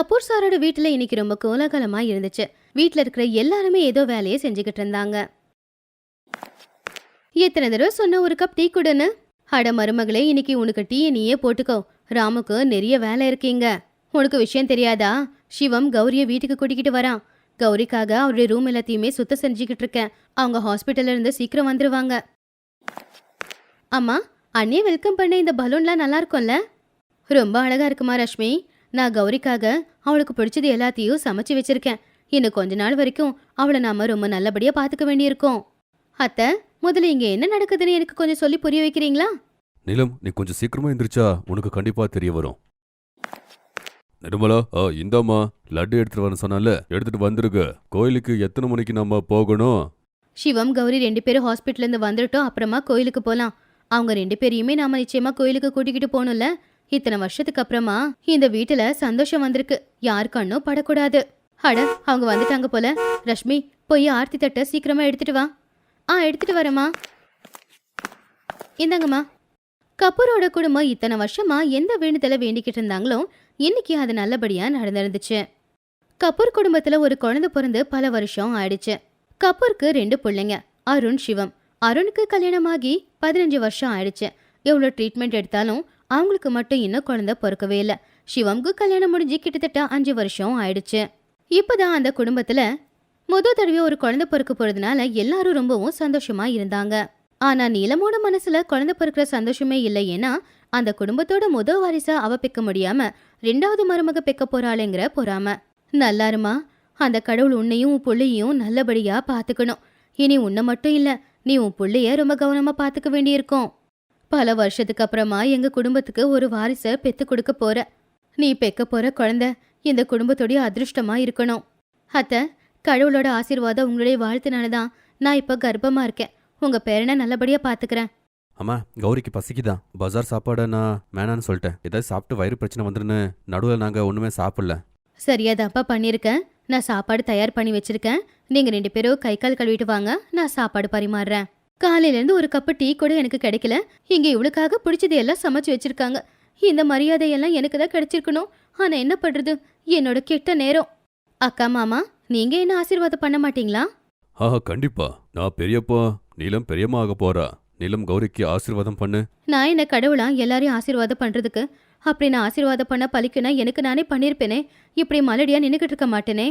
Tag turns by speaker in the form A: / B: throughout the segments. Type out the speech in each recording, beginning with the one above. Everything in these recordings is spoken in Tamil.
A: கபூர் சாரோட வீட்டுல இன்னைக்கு ரொம்ப கோலாகலமாக இருந்துச்சு. வீட்ல இருக்கிற எல்லாருமே ஏதோ வேலையை செஞ்சுக்கிட்டு இருந்தாங்க. எத்தனை தடவை சொன்ன ஒரு கப் டீ கொடுன்னு? அட மருமகளே இன்னைக்கு உனக்கு டீயை நீயே போட்டுக்கோ. ராமுக்கு நிறைய வேலை இருக்கீங்க. உனக்கு விஷயம் தெரியாதா? சிவம் கௌரிய வீட்டுக்கு கூட்டிக்கிட்டு வரான். கௌரிக்காக அவருடைய ரூம் எல்லாத்தையுமே சுத்தம் செஞ்சுக்கிட்டு இருக்கேன். அவங்க ஹாஸ்பிட்டல்ல இருந்து சீக்கிரம் வந்துருவாங்க. அம்மா அண்ணியை வெல்கம் பண்ண இந்த பலூன்லாம் நல்லா இருக்கும்ல? ரொம்ப அழகா இருக்குமா ரஷ்மி? நான் கௌரிக்காக அவளுக்கு பிடிச்சது எல்லாத்தையும் சமைச்சு வச்சிருக்கேன். இன்னும் கொஞ்ச நாள் வரைக்கும் அவளை நாம ரொம்ப நல்லபடியா பாத்துக்க வேண்டியிருக்கோம். அத்தை முதல்ல இங்க என்ன நடக்குதுன்னு எனக்கு கொஞ்சம் சொல்லி புரிய வைக்கிறீங்களா?
B: நிலம் நீ கொஞ்சம் சீக்கிரமா எந்திரிச்சா உனக்கு கண்டிப்பா தெரிய வரும். நிர்மலா ஆ இந்தாம்மா லட்டு எடுத்துட்டு வரேன் சொன்னால எடுத்துட்டு வந்துருங்க. கோயிலுக்கு எத்தனை மணிக்கு நம்ம போகணும்?
A: சிவம் கௌரி ரெண்டு பேரும் ஹாஸ்பிட்டல்ல இருந்து வந்துட்டோம் அப்புறமா கோயிலுக்கு போலாம். அவங்க ரெண்டு பேரையுமே நாம நிச்சயமா கோயிலுக்கு கூட்டிக்கிட்டு போகணும்ல. இத்தனை வருஷத்துக்கு அப்புறமா இந்த வீட்டுல சந்தோஷம் வந்திருக்கு. யார் கண்ணும் படக்கூடாது. அட அவங்க வந்துட்டாங்க போல. ரஷ்மி போய் ஆர்த்தி தட்டை சீக்கிரமா எடுத்துட்டு வா. ஆ எடுத்துட்டு வரேம்மா. இந்தாங்கம்மா. கபூரோட குடும்பம் இத்தனை வருஷமா எந்த வேண்டுதல வேண்டிக்கிட்டு இருந்தாங்களோ இன்னைக்கு அது நல்லபடியா நடந்திருந்துச்சு. கபூர் குடும்பத்துல ஒரு குழந்தை பிறந்து பல வருஷம் ஆயிடுச்சு. கபூருக்கு ரெண்டு பிள்ளைங்க அருண் சிவம். அருணுக்கு கல்யாணமாகி பதினஞ்சு வருஷம் ஆயிடுச்சு. எவ்வளோ ட்ரீட்மெண்ட் எடுத்தாலும் அவங்களுக்கு மட்டும் இன்னும் குழந்தை பிறக்கவே இல்லை. சிவம்க்கு கல்யாணம் முடிஞ்சு கிட்டத்தட்ட அஞ்சு வருஷம் ஆயிடுச்சு. இப்பதான் அந்த குடும்பத்துல முத தடவை ஒரு குழந்தை பிறக்க போறதுனால எல்லாரும் ரொம்பவும் சந்தோஷமா இருந்தாங்க. ஆனா நீலமோட மனசுல குழந்தை பிறக்கிற சந்தோஷமே இல்லை ஏன்னா அந்த குடும்பத்தோட முத வாரிசா அவ பெக்க முடியாம ரெண்டாவது மருமக பெக்க போறாளேங்கிற பொறாம. நல்லாருமா? அந்த கடவுள் உன்னையும் உன் புள்ளையும் நல்லபடியா பாத்துக்கணும். இனி உன்னை மட்டும் இல்ல நீ உன் புள்ளைய ரொம்ப கவனமா பாத்துக்க வேண்டியிருக்கும். பல வருஷத்துக்கு அப்புறமா எங்க குடும்பத்துக்கு ஒரு வாரிசை பெத்து கொடுக்க போற. நீ பெக்க போற குழந்தை இந்த குடும்பத்தோடைய அதிர்ஷ்டமா இருக்கணும். அத்த கடவுளோட ஆசீர்வாதம் உங்களுடைய வாழ்த்துனாலதான் நான் இப்ப கர்ப்பமா இருக்கேன். உங்க பேரனை நல்லபடியா பாத்துக்கிறேன்.
B: அம்மா கௌரிக்கு பசிக்குதான் பஜார் சாப்பாடை நான் வேணான்னு சொல்லிட்டேன். ஏதாவது சாப்பிட்டு வயிறு பிரச்சனை வந்துருன்னு நடுவில் நாங்கள் ஒன்றுமே சாப்பிடல.
A: சரியாதாப்பா பண்ணியிருக்கேன் நான் சாப்பாடு தயார் பண்ணி வச்சிருக்கேன். நீங்க ரெண்டு பேரும் கை கால் கழுவிட்டு வாங்க. நான் சாப்பாடு பரிமாறுறேன். காலையில இருந்து ஒரு கப்பு டீ கூட எனக்கு கிடைக்கல. இங்க இவளுக்காக பிடிச்சது எல்லாம் சமைச்சு வச்சிருக்காங்க. இந்த மரியாதையெல்லாம் எனக்கு தான் கிடைச்சிருக்கணும். ஆனா என்ன பண்றது? என்னோட கெட்ட நேரம். அக்கா மாமா நீங்க என்ன ஆசீர்வாதம் பண்ண மாட்டீங்களா?
B: ஆஹா கண்டிப்பா. நான் பெரியப்பா நீலம் பெரியம்மா ஆக போறா. நீலம் கௌரிக்கு ஆசீர்வாதம் பண்ணு.
A: நான் என்ன கடவுளா எல்லாரையும் ஆசீர்வாதம் பண்றதுக்கு? அப்படி நான் ஆசீர்வாதம் பண்ண பலிக்குனா எனக்கு நானே பண்ணியிருப்பேனே இப்படி மலடியா நின்னுக்கிட்டு இருக்க மாட்டேனே.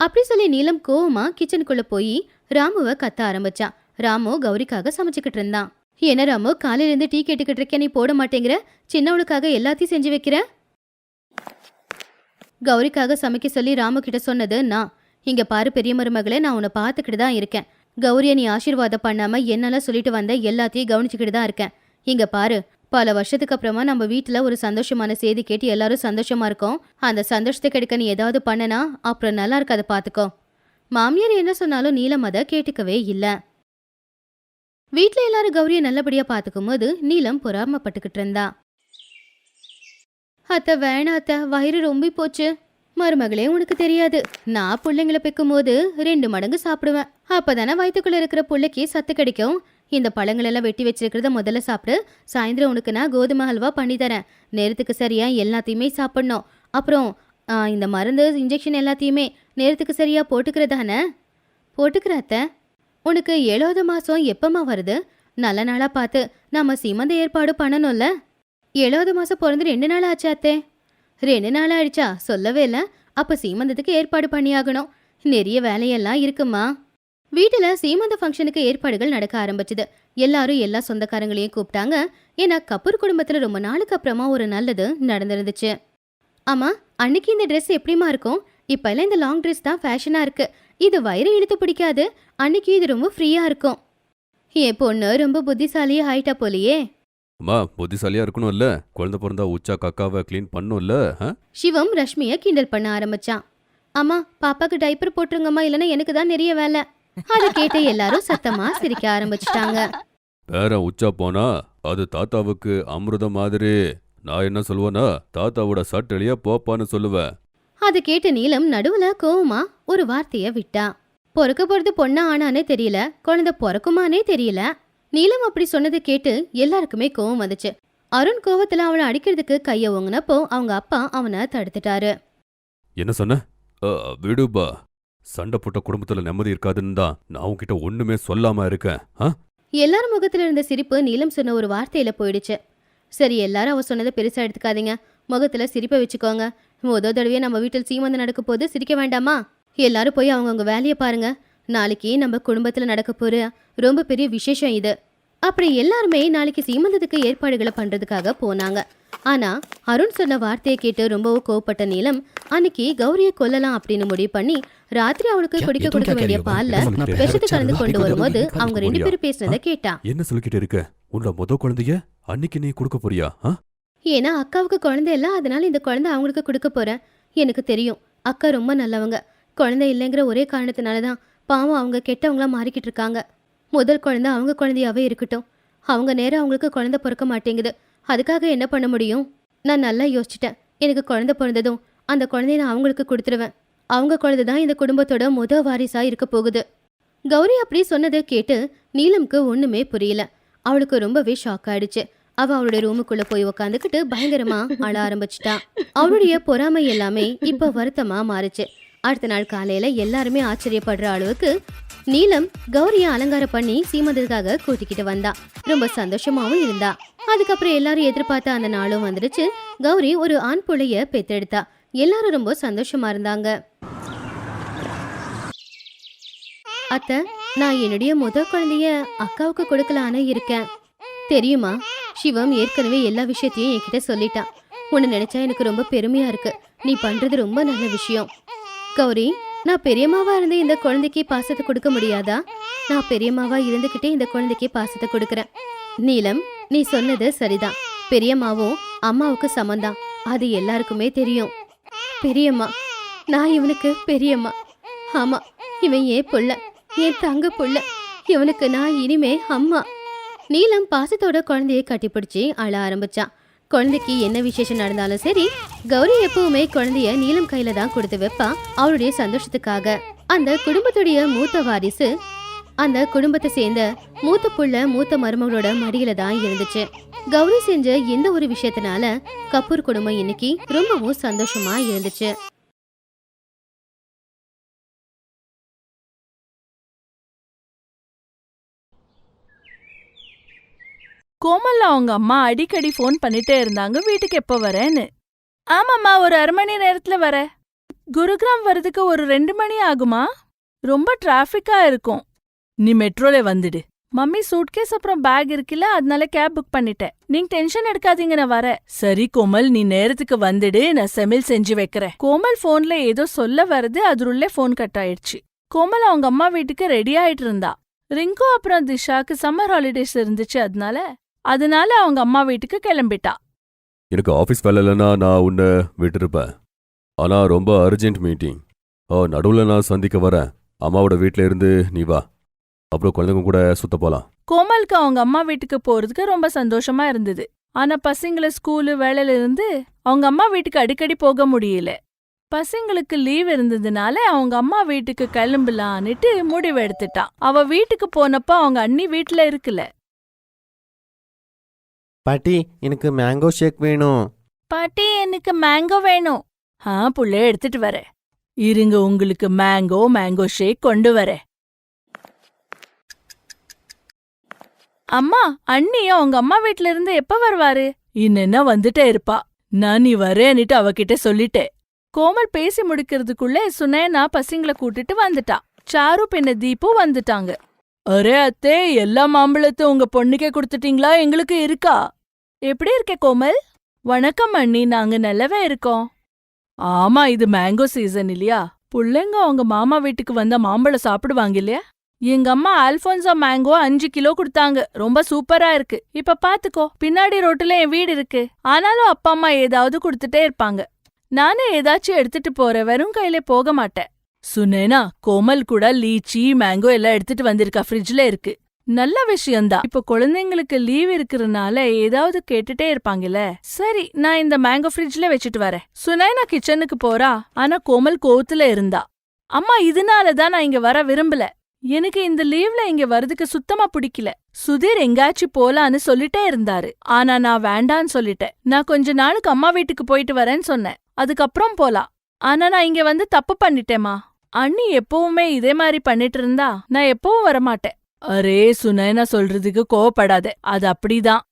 A: அப்படி சொல்லி நீலம் கோவமா கிச்சனுக்குள்ள போய் ராமுவை கத்த ஆரம்பிச்சான் ராமு கௌரிக்காக சமைச்சுக்கிட்டு இருந்தான். என்ன ராமு காலையில இருந்து டீ கேட்டுக்கிட்டு இருக்க நீ போட மாட்டேங்கிற? சின்னவளுக்காக எல்லாத்தையும் செஞ்சு வைக்கிற? கௌரிக்காக சமைக்க சொல்லி ராமு கிட்ட சொன்னது நான். இங்க பாரு பெரிய மருமகளே நான் உன்னை பார்த்துக்கிட்டு தான் இருக்கேன். கௌரிய நீ ஆசீர்வாதம் பண்ணாம என்னெல்லாம் சொல்லிட்டு வந்த எல்லாத்தையும் கவனிச்சுக்கிட்டு தான் இருக்கேன். இங்க பாரு பல வருஷத்துக்கு அப்புறமா நம்ம வீட்ல ஒரு சந்தோஷமான செய்தி கேட்டு எல்லாரும் சந்தோஷமா இருக்கோம். அந்த சந்தோஷத்தை கிடைக்க நீ ஏதாவது பண்ணனா அப்புறம் நல்லா இருக்காத பாத்துக்கோ. மாமியார் என்ன சொன்னாலும் நீலம் அதை கேட்டுக்கவே இல்ல. வீட்டில் எல்லாரும் கௌரிய நல்லபடியா பாத்துக்கும் போது நீலம் பொறாமப்பட்டுக்கிட்டு இருந்தா. அத்த வேணாம் அத்த வயிறு ரொம்பி போச்சு. மருமகளே உனக்கு தெரியாது. நான் பிள்ளைங்களை பெக்கும் போது ரெண்டு மடங்கு சாப்பிடுவேன். அப்பதானே வயிற்றுக்குள்ள இருக்கிற பிள்ளைக்கு சத்து கிடைக்கும். இந்த பழங்கள் எல்லாம் வெட்டி வச்சிருக்கிறத முதல்ல சாப்பிடு. சாயந்தரம் உனக்கு நான் கோதுமை ஹல்வா பண்ணி தரேன். நேரத்துக்கு சரியா எல்லாத்தையுமே சாப்பிடணும். அப்புறம் இந்த மருந்து இன்ஜெக்ஷன் எல்லாத்தையுமே நேரத்துக்கு சரியா போட்டுக்கிறதானே? போட்டுக்கிற அத்தை? உனக்கு ஏழாவது மாசம் எப்பமா வருது? நல்ல நாளா பார்த்து நாம சீமந்த ஏற்பாடு பண்ணணும்ல. ஏழாவது மாசம் பிறந்து ரெண்டு நாள் ஆச்சு அத்தே. ரெண்டு நாள் ஆயிடுச்சா? சொல்லவே இல்லை. அப்ப சீமந்தத்துக்கு ஏற்பாடு பண்ணியாகணும். நிறைய வேலையெல்லாம் இருக்குமா? வீட்டுல சீமந்த ஃபங்க்ஷனுக்கு ஏற்பாடுகள் நடக்க ஆரம்பிச்சது. எல்லாரும் எல்லா சொந்தக்காரங்களையும் கூப்பிட்டாங்க. ஏன்னா கபூர் குடும்பத்துல ரொம்ப நாளுக்கு அப்புறமா ஒரு நல்லது நடந்திருந்துச்சு. ஆமா அன்னைக்கு இந்த ட்ரெஸ் எப்படிமா இருக்கும்? இப்ப எல்லாம் இந்த லாங் ட்ரெஸ் தான் ஃபேஷனா இருக்கு. இது வயிறு இழுத்து பிடிக்காது. அன்னைக்கு இது ரொம்ப ஃப்ரீயா இருக்கும். என் பொண்ணு ரொம்ப புத்திசாலியா ஆயிட்டா போலியே.
B: அம்மா புத்திசாலியா இருக்கணும்ல? குழந்தை பிறந்தா உச்சா கக்காவை க்ளீன் பண்ணும்ல?
A: சிவம் ரஷ்மிய கிண்டல் பண்ண ஆரம்பிச்சான். அம்மா பாப்பாக்கு டைப்பர் போட்டுருங்கம்மா இல்லைன்னா எனக்கு தான் நிறைய வேலை. அதை கேட்ட எல்லாரும் சத்தமா சிரிக்க ஆரம்பிச்சிட்டாங்க.
B: பேரன் உச்சா போனா அது தாத்தாவுக்கு அமிர்தம் மாதிரி. நான் என்ன சொல்லுவேன்னா தாத்தாவோட சட்டெளியா போப்பான்னு சொல்லுவேன்.
A: அதை கேட்ட நீலம் நடுவுல கோவமா ஒரு வார்த்தைய விட்டா. பொறக்க போறது பொண்ணா ஆனானே தெரியல குழந்தை பிறக்குமானே தெரியல. நீலம் அப்படி சொன்னதை கேட்டு எல்லாருக்குமே கோவம் வந்துச்சு. அருண் கோவத்துல அவனை அடிக்கிறதுக்கு கைய ஓங்கினப்போ அவங்க அப்பா அவனை தடுத்துட்டாரு.
B: என்ன சொன்ன? அ, விடுப்பா. சண்டை போட்ட குடும்பத்துல நிம்மதி இருக்காதுன்னு தான் நான் உன்கிட்ட ஒண்ணுமே சொல்லாம இருக்கேன்?
A: எல்லார் முகத்துல இருந்த சிரிப்பு நீலம் சொன்ன ஒரு வார்த்தையில போயிடுச்சு. சரி எல்லாரும் அவ சொன்னதை பெருசா எடுத்துக்காதீங்க. முகத்துல சிரிப்பை வச்சுக்கோங்க. முத தடவையே நம்ம வீட்டில் சீமந்தம் நடக்க போது சிரிக்க வேண்டாமா? எல்லாரும் போய் அவங்கவுங்க வேலையை பாருங்க. நாளைக்கு நம்ம குடும்பத்துல நடக்க போற ரொம்ப பெரிய விசேஷம் இது. அப்படி எல்லாருமே நாளைக்கு சீமந்தத்துக்கு ஏற்பாடுகளை பண்றதுக்காக போனாங்க. ஆனா அருண் சொன்ன வார்த்தையை கேட்டு ரொம்பவும் கோவப்பட்ட நீலம் அன்னைக்கு கௌரியை கொல்லலாம் அப்படின்னு முடிவு பண்ணி ராத்திரி அவளுக்கு குடிக்க கொடுக்க வேண்டிய பால்ல விஷத்தை கலந்து கொண்டு வரும்போது அவங்க ரெண்டு பேரும் பேசினதை கேட்டா.
B: என்ன சொல்லிக்கிட்டு இருக்க? உன்னோட முத குழந்தைய அன்னைக்கு நீ கொடுக்க போறியா?
A: ஏன்னா அக்காவுக்கு குழந்தை இல்லை அதனால இந்த குழந்தை அவங்களுக்கு கொடுக்க போகிறேன் எனக்கு தெரியும். அக்கா ரொம்ப நல்லவங்க. குழந்தை இல்லைங்கிற ஒரே காரணத்தினால தான் பாவம் அவங்க கெட்டவங்களா மாறிக்கிட்டு இருக்காங்க. முதல் குழந்தை அவங்க குழந்தையாவே இருக்கட்டும். அவங்க நேரம் அவங்களுக்கு குழந்தை பிறக்க மாட்டேங்குது. அதுக்காக என்ன பண்ண முடியும்? நான் நல்லா யோசிச்சிட்டேன். எனக்கு குழந்தை பிறந்ததும் அந்த குழந்தைய நான் அவங்களுக்கு கொடுத்துருவேன். அவங்க குழந்தை தான் இந்த குடும்பத்தோட முத வாரிசா இருக்க போகுது. கௌரி அப்படி சொன்னதை கேட்டு நீலம்க்கு ஒண்ணுமே புரியல. அவளுக்கு ரொம்பவே ஷாக் ஆயிடுச்சு. அவ அவளுடைய ரூமுக்குள்ள போய் உக்காந்துக்கிட்டு பயங்கரமா அழ ஆரம்பிச்சிட்டா. அவளுடைய பொறாமை எல்லாமே இப்ப வருத்தமா மாறுச்சு. அடுத்த நாள் காலையில எல்லாருமே ஆச்சரியப்படுற அளவுக்கு நீலம் கௌரிய அலங்காரம் பண்ணி சீமந்தத்துக்காக கூட்டிக்கிட்டு வந்தா. ரொம்ப சந்தோஷமாவும் இருந்தா. அதுக்கப்புறம் எல்லாரும் எதிர்பார்த்த அந்த நாளும் வந்துடுச்சு. கௌரி ஒரு ஆண் புள்ளைய பெத்தெடுத்தா எல்லாரும் ரொம்ப சந்தோஷமா இருந்தாங்க. அத்தை நான் என்னுடைய முத குழந்தைய அக்காவுக்கு கொடுக்கலான்னு இருக்கேன். தெரியுமா? சிவம் ஏற்கனவே எல்லா விஷயத்தையும் என்கிட்ட சொல்லிட்டான். உன்னை நினைச்சா எனக்கு ரொம்ப பெருமையா இருக்கு. நீ பண்றது ரொம்ப நல்ல விஷயம். கௌரி நான் பெரியம்மாவா இருந்து இந்த குழந்தைக்கு பாசத்தை கொடுக்க முடியாதா? நான் பெரியம்மாவா இருந்துகிட்டே இந்த குழந்தைக்கு பாசத்தை கொடுக்கறேன். நீலம் நீ சொன்னது சரிதான். பெரியம்மாவும் அம்மாவுக்கு சமந்தான் அது எல்லாருக்குமே தெரியும். பெரியம்மா நான் இவனுக்கு பெரியம்மா. ஆமா இவன் ஏன் புள்ள என் தங்க புள்ள. இவனுக்கு நான் இனிமே அம்மா. நீலம் பாசத்தோட குழந்தைய கட்டிப்பிடிச்சு அழ ஆரம்பிச்சான் குழந்தைக்கு என்ன விசேஷம் நடந்தாலும் சரி கௌரி எப்பவுமே குழந்தைய நீலம் கையில தான் கொடுத்து வைப்பா அவளுடைய சந்தோஷத்துக்காக. அந்த குடும்பத்துடைய மூத்த வாரிசு அந்த குடும்பத்தை சேர்ந்த மூத்த புள்ள மூத்த மருமகளோட மடியில தான் இருந்துச்சு. கௌரி செஞ்ச எந்த ஒரு விஷயத்தினால கபூர் குடும்பம் இன்னைக்கு ரொம்பவும் சந்தோஷமா இருந்துச்சு.
C: கோமல்ல அவங்க அம்மா அடிக்கடி ஃபோன் பண்ணிட்டே இருந்தாங்க. வீட்டுக்கு எப்போ வரேன்னு. ஆமாம்மா ஒரு அரை மணி நேரத்துல வர. குருகிராம் வரதுக்கு ஒரு ரெண்டு மணி ஆகுமா? ரொம்ப டிராஃபிக்கா இருக்கும். நீ மெட்ரோல வந்துடு. மம்மி சூட்கேஸ் அப்புறம் பேக் இருக்குல்ல அதனால கேப் புக் பண்ணிட்டேன். நீங்க டென்ஷன் எடுக்காதீங்க நான் வர சரி கோமல் நீ நேரத்துக்கு வந்துடு. நான் செமில் செஞ்சு வைக்கிறேன். கோமல் போன்ல ஏதோ சொல்ல வருது அதுருள்ளே ஃபோன் கட் ஆயிடுச்சு. கோமல் அவங்க அம்மா வீட்டுக்கு ரெடி ஆயிட்டு இருந்தா. ரிங்கு அப்புறம் திஷாக்கு சம்மர் ஹாலிடேஸ் இருந்துச்சு அதனால அதனால அவங்க அம்மா வீட்டுக்கு கிளம்பிட்டா.
B: எனக்கு ஆஃபீஸ் வேலை இல்லைன்னா நான் உன்னை விட்டுருப்பேன். ஆனா ரொம்ப அர்ஜென்ட் மீட்டிங். ஓ நடுவில் நான் சந்திக்க வரேன். அம்மாவோட வீட்டில் இருந்து நீ வா. அப்புறம் குழந்தைங்க கூட சுத்த போலாம்.
C: கோமலுக்கு அவங்க அம்மா வீட்டுக்கு போறதுக்கு ரொம்ப சந்தோஷமா இருந்தது. ஆனா பசங்கள ஸ்கூலு வேலையில இருந்து அவங்க அம்மா வீட்டுக்கு அடிக்கடி போக முடியல. பசங்களுக்கு லீவ் இருந்ததுனால அவங்க அம்மா வீட்டுக்கு கிளம்பலான்னுட்டு முடிவு எடுத்துட்டான் அவ வீட்டுக்கு போனப்ப அவங்க அண்ணி வீட்ல இருக்குல்ல
D: பாட்டி எனக்கு மேங்கோ ஷேக் வேணும்.
C: பாட்டி எனக்கு மேங்கோ வேணும். ஆ புள்ள எடுத்துட்டு வரேன் இருங்க உங்களுக்கு மேங்கோ மேங்கோ ஷேக் கொண்டு வரேன் அம்மா அண்ணியும் அவங்க அம்மா வீட்ல இருந்து எப்ப வருவாரு? இன்னென்ன வந்துட்டே இருப்பா. நான் நீ வரேன்னுட்டு அவகிட்ட சொல்லிட்டேன். கோமல் பேசி முடிக்கிறதுக்குள்ள சுனேனா பசங்கள கூட்டிட்டு வந்துட்டா. சாரு பின்ன தீபு வந்துட்டாங்க. அரே அத்தே எல்லா மாம்பழத்தையும் உங்க பொண்ணுக்கே கொடுத்துட்டீங்களா? எங்களுக்கு இருக்கா? எப்படி இருக்க கோமல்? வணக்கம் அண்ணி நாங்க நல்லவே இருக்கோம். ஆமா இது மேங்கோ சீசன் இல்லையா? புள்ளைங்க அவங்க மாமா வீட்டுக்கு வந்தா மாம்பழம் சாப்பிடுவாங்க இல்லையா? எங்க அம்மா அல்போன்சா மேங்கோ அஞ்சு கிலோ கொடுத்தாங்க. ரொம்ப சூப்பரா இருக்கு. இப்ப பாத்துக்கோ பின்னாடி ரோட்டுல என் வீடு இருக்கு. ஆனாலும் அப்பா அம்மா ஏதாவது கொடுத்துட்டே இருப்பாங்க. நானே ஏதாச்சும் எடுத்துட்டு போற வெறும் கையில போக மாட்டேன். சுனேனா கோமல் கூட லீச்சி மேங்கோ எல்லாம் எடுத்துட்டு வந்திருக்கா. ஃப்ரிட்ஜ்ல இருக்கு. நல்ல விஷயம்தான். இப்ப குழந்தைங்களுக்கு லீவ் இருக்கிறதுனால ஏதாவது கேட்டுட்டே இருப்பாங்கல்ல. சரி நான் இந்த மேங்கோ ஃப்ரிட்ஜ்ல வச்சுட்டு வரேன். சுனைனா கிச்சனுக்கு போறா. ஆனா கோமல் கோவத்துல இருந்தா. அம்மா இதனால தான் நான் இங்க வர விரும்பல. எனக்கு இந்த லீவ்ல இங்க வரதுக்கு சுத்தமா பிடிக்கல. சுதீர் எங்காச்சு போலான்னு சொல்லிட்டே இருந்தாரு. ஆனா நான் வேண்டான்னு சொல்லிட்டேன். நான் கொஞ்ச நாளுக்கு அம்மா வீட்டுக்கு போயிட்டு வரேன்னு சொன்னேன். அதுக்கப்புறம் போலாம். ஆனா நான் இங்க வந்து தப்பு பண்ணிட்டேமா அண்ணி எப்பவுமே இதே மாதிரி பண்ணிட்டு இருந்தா நான் எப்பவும் வரமாட்டேன். அரே சுனைனா சொல்றதுக்கு கோவப்படாத. அது அப்படிதான்.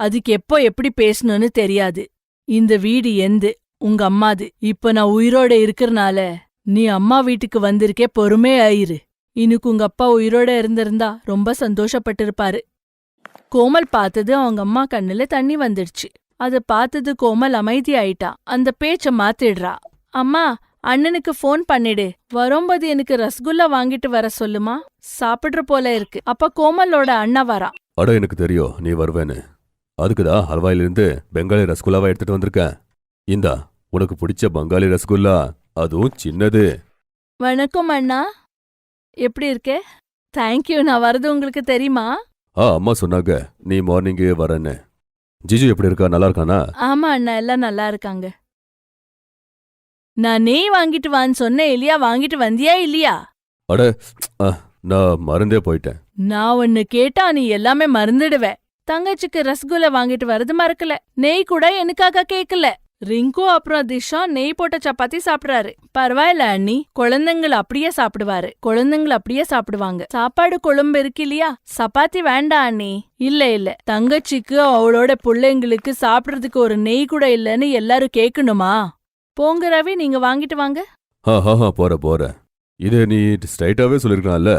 C: அதுக்கு எப்போ எப்படி பேசணும்னு தெரியாது. இந்த வீடு எந்து உங்க அம்மாது. இப்ப நான் உயிரோட இருக்கறனால நீ அம்மா வீட்டுக்கு வந்திருக்கே பொறுமே ஆயிரு இன்னுக்கு உங்க அப்பா உயிரோட இருந்திருந்தா ரொம்ப சந்தோஷப்பட்டிருப்பாரு. கோமல் பார்த்தது அவங்க அம்மா கண்ணுல தண்ணி வந்துடுச்சு. அத பார்த்தது கோமல் அமைதி ஆயிட்டா அந்த பேச்ச மாத்திடுறா. அம்மா அண்ணனுக்கு ஃபோன் பண்ணிடு. வரும்போது எனக்கு ரசகுல்லா வாங்கிட்டு வர சொல்லுமா? சாப்பிடுற போல இருக்கு. அப்ப கோமலோட அண்ணா வரா.
B: அட எனக்கு தெரியும். நீ வருவேன்னு. அதுக்குதான் ஹல்வாயிலிருந்து பெங்காலி ரசகுல்லாவை எடுத்துட்டு வந்திருக்கேன் இந்தா உனக்கு பிடிச்ச பங்காளி ரசகுல்லா அதுவும் சின்னது.
C: வணக்கம் அண்ணா. எப்படி இருக்கே? தேங்க்யூ நான் வரது உங்களுக்கு தெரியுமா?
B: ஆ அம்மா சொன்னாங்க. நீ மார்னிங்கு வரேன்னு. ஜிஜு எப்படி இருக்கா? நல்லா இருக்கானா?
C: ஆமா அண்ணா எல்லாம் நல்லா இருக்காங்க. நான் நெய் வாங்கிட்டு வான்னு சொன்னேன் இல்லையா வாங்கிட்டு வந்தியா இல்லையா?
B: அட நான் மறந்தே போயிட்டேன்.
C: நான் ஒன்னு கேட்டா நீ எல்லாமே மறந்துடுவ. தங்கச்சிக்கு ரசகுல்லா வாங்கிட்டு வரது மறக்கல. நெய் கூட எனக்காக கேக்கல. ரிங்கு அப்புறம் திஷா நெய் போட்ட சப்பாத்தி சாப்பிடுறாரு. பரவாயில்ல அண்ணி. குழந்தைங்கள் அப்படியே சாப்பிடுவாரு. குழந்தைங்கள் அப்படியே சாப்பிடுவாங்க. சாப்பாடு குழம்பு இருக்கு இல்லையா? சப்பாத்தி வேண்டாம் அண்ணி. இல்ல இல்ல. தங்கச்சிக்கு அவளோட பிள்ளைங்களுக்கு சாப்பிடுறதுக்கு ஒரு நெய் கூட இல்லைன்னு எல்லாரும் கேக்கணுமா? போங்க ரவி நீங்க வாங்கிட்டு வாங்க.
B: ஹா ஹா ஹா போற போற. இது நீ ஸ்ட்ரைட்டாவே சொல்லிருக்கலாம்ல.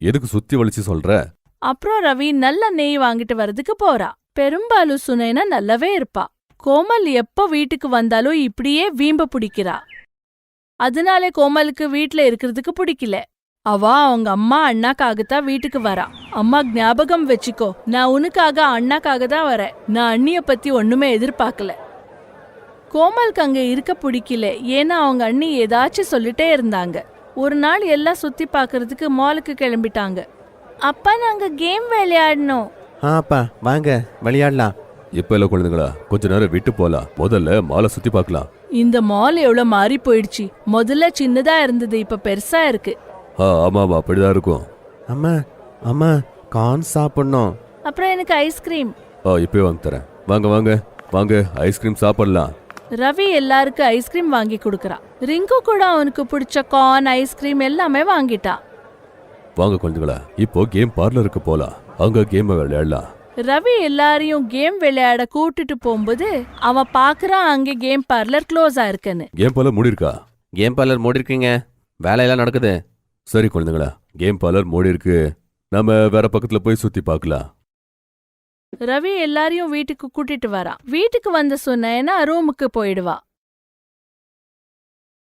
B: எதுக்கு சுத்தி வலிச்சு சொல்ற?
C: அப்புறம் ரவி நல்ல நெய் வாங்கிட்டு வரதுக்கு போறா. பெரும்பாலும் சுனைனா நல்லாவே இருப்பா. கோமல் எப்ப வீட்டுக்கு வந்தாலும் இப்படியே வீம்ப பிடிக்கிறா. அதனாலே கோமலுக்கு வீட்ல இருக்கிறதுக்கு பிடிக்கல. அவ அவங்க அம்மா அண்ணாக்காகத்தான் வீட்டுக்கு வரா. அம்மா ஞாபகம் வச்சுக்கோ நான் உனக்காக அண்ணாக்காக தான் வரேன். நான் அண்ணிய பத்தி ஒண்ணுமே எதிர்பார்க்கல. கோமலுக்கு அங்க இருக்க பிடிக்கல. ஏன்னா அவங்க அண்ணி ஏதாச்சும் சொல்லிட்டே இருந்தாங்க. ஒரு நாள் எல்லாம் சுத்தி பார்க்கறதுக்கு மாலுக்கு கிளம்பிட்டாங்க. அப்பா நாங்க கேம் விளையாடணும்.
D: ஆ அப்பா வாங்க விளையாடலாம்.
B: இப்ப எல்லாம் குழந்தைங்களா? கொஞ்ச நேரம் விட்டு போலாம். முதல்ல மாலை சுத்தி பார்க்கலாம்.
C: இந்த மால் எவ்வளவு மாறி போயிடுச்சு. முதல்ல சின்னதா இருந்தது இப்ப பெருசா இருக்கு.
B: ஆ ஆமா ஆமா அப்படிதான் இருக்கும்.
D: அம்மா அம்மா கார்ன் சாப்பிடணும்.
C: அப்புறம் எனக்கு ஐஸ்கிரீம்
B: ஆ இப்பவே வாங்கி தரேன். வாங்க வாங்க வாங்க ஐஸ்கிரீம் சாப்பிடலாம்.
C: ரவி எல்லாருக்கும் ஐஸ்கிரீம் வாங்கி கொடுக்கறா. ரிங்கு கூட அவனுக்கு பிடிச்ச கார்ன் ஐஸ்கிரீம் எல்லாமே வாங்கிட்டா.
B: வாங்க குழந்தைங்களா இப்போ கேம் பார்லருக்கு போலாம். அங்க கேம் விளையாடலாம்.
C: ரவி எல்லாரையும் கேம் விளையாட கூட்டிட்டு போகும்போது அவன் பாக்குறான் அங்கே கேம் பார்லர் க்ளோஸ் ஆயிருக்குன்னு
B: கேம் பார்லர் மூடி இருக்கா?
D: கேம் பார்லர் மூடி இருக்கீங்க. வேலையெல்லாம் நடக்குது.
B: சரி குழந்தைங்களா கேம் பார்லர் மூடி இருக்கு. நம்ம வேற பக்கத்துல போய் சுத்தி பார்க்கலாம்.
C: ரவி எல்லாரையும் வீட்டுக்கு கூட்டிட்டு வரான் வீட்டுக்கு வந்த சொன்னேன்னா ரூமுக்கு போயிடுவா.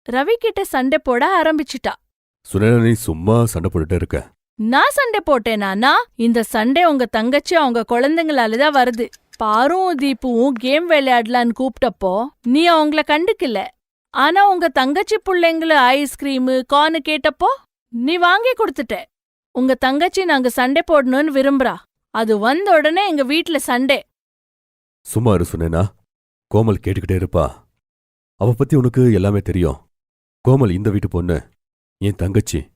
C: ரவி கிட்ட சண்டை போட ஆரம்பிச்சிட்டா.
B: சுனேனா நீ சும்மா சண்டை போட்டுட்டே இருக்க.
C: நான் சண்டை போட்டேனா இந்த சண்டை உங்க தங்கச்சி அவங்க குழந்தைங்களால தான் வருது. பாரும் தீப்புவும் கேம் விளையாடலான்னு கூப்பிட்டப்போ நீ அவங்கள கண்டுக்கல. ஆனா உங்க தங்கச்சி புள்ளைங்கள ஐஸ்கிரீமு கார்னு கேட்டப்போ நீ வாங்கி கொடுத்துட்ட. உங்க தங்கச்சி நாங்க சண்டை போடணும்னு விரும்புறா. அது வந்த உடனே எங்க வீட்ல சண்டை.
B: சும்மா இரு சுனேனா. கோமல் கேட்டுக்கிட்டே இருப்பா. அவ பத்தி உனக்கு எல்லாமே தெரியும். கோமல் இந்த வீட்டு பொண்ணு என் தங்கச்சி.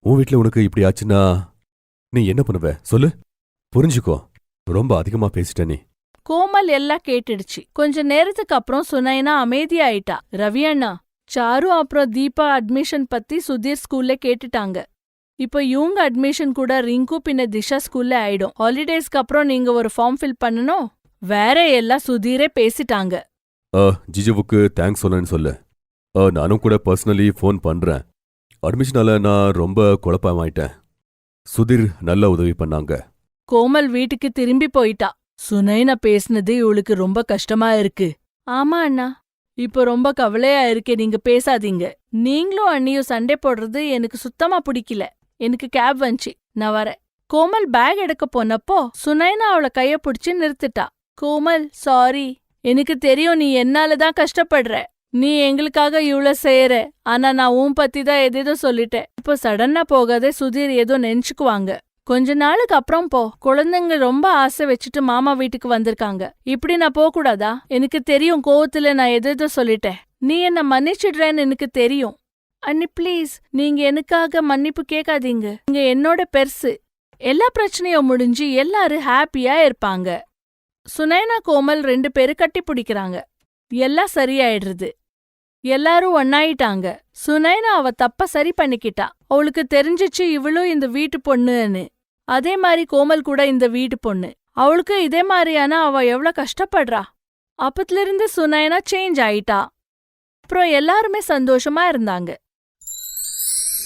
B: உன் வீட்ல உனக்கு இப்படி ஆச்சுன்னா நீ என்ன பண்ணுவ? சொல்லு. புரிஞ்சுக்கோ. ரொம்ப அதிகமா பேசிட்ட நீ.
C: கோமல் எல்லாம் கேட்டுடுச்சு. கொஞ்ச நேரத்துக்கு அப்புறம் சுனைனா அமைதியாயிட்டா. ரவி அண்ணா சாரு அப்புறம் தீபா அட்மிஷன் பத்தி சுதீர் ஸ்கூல்ல கேட்டுட்டாங்க. இப்போ இவங்க அட்மிஷன் கூட ரிங்கு பின்ன திஷா ஸ்கூல்ல ஆயிடும். ஹாலிடேஸ்க்கு அப்புறம் நீங்க ஒரு ஃபார்ம் ஃபில் பண்ணணும். வேற எல்லாம் சுதீரே பேசிட்டாங்க.
B: ஜிஜுவுக்கு தேங்க்ஸ் சொல்லன்னு சொல்லு. நானும் கூட பர்சனலி ஃபோன் பண்றேன். அட்மிஷனால நான் ரொம்ப குழப்பமாயிட்டேன். சுதீர் நல்ல உதவி பண்ணாங்க.
C: கோமல் வீட்டுக்கு திரும்பி போயிட்டா. சுனைனா பேசுனது இவளுக்கு ரொம்ப கஷ்டமா இருக்கு. ஆமா அண்ணா. இப்ப ரொம்ப கவலையா இருக்கே நீங்க பேசாதீங்க. நீங்களும் அண்ணியும் சண்டை போடுறது எனக்கு சுத்தமா பிடிக்கல. எனக்கு கேப் வந்துச்சு. நான் வரேன். கோமல் பேக் எடுக்க போனப்போ சுனைனா அவள கைய பிடிச்சி நிறுத்திட்டா. கோமல் சாரி எனக்கு தெரியும் நீ என்னால தான் கஷ்டப்படுற. நீ எங்களுக்காக இவ்ளோ செய்யற. ஆனா நான் உன் பத்தி தான் எதேதோ சொல்லிட்டேன். இப்போ சடனா போகாதே சுதீர் ஏதோ நெனச்சுக்குவாங்க. கொஞ்ச நாளுக்கு அப்புறம் போ. குழந்தைங்க ரொம்ப ஆசை வச்சுட்டு மாமா வீட்டுக்கு வந்திருக்காங்க. இப்படி நான் போக கூடாதா எனக்கு தெரியும் கோவத்துல நான் எதேதோ சொல்லிட்டேன். நீ என்ன மன்னிச்சிடுறேன்னு எனக்கு தெரியும். அண்ணி ப்ளீஸ் நீங்க எனக்காக மன்னிப்பு கேட்காதீங்க. இங்க என்னோட பெருசு. எல்லா பிரச்சனையும் முடிஞ்சு எல்லாரும் ஹாப்பியா இருப்பாங்க. சுனைனா கோமல் ரெண்டு பேரும் கட்டி பிடிக்கிறாங்க. எல்லாம் சரியாயிடுறது. எல்லாரும் ஒன்னாயிட்டாங்க சுனைனா அவ தப்ப சரி பண்ணிக்கிட்டா. அவளுக்கு தெரிஞ்சிச்சு இவளும் இந்த வீட்டு பொண்ணுன்னு. அதே மாதிரி கோமல் கூட இந்த வீட்டு பொண்ணு. அவளுக்கு இதே மாதிரியான அவ எவ்வளவு கஷ்டப்படுறா. அப்பத்துல இருந்து சுனைனா சேஞ்ச் ஆயிட்டா. அப்புறம் எல்லாருமே சந்தோஷமா இருந்தாங்க.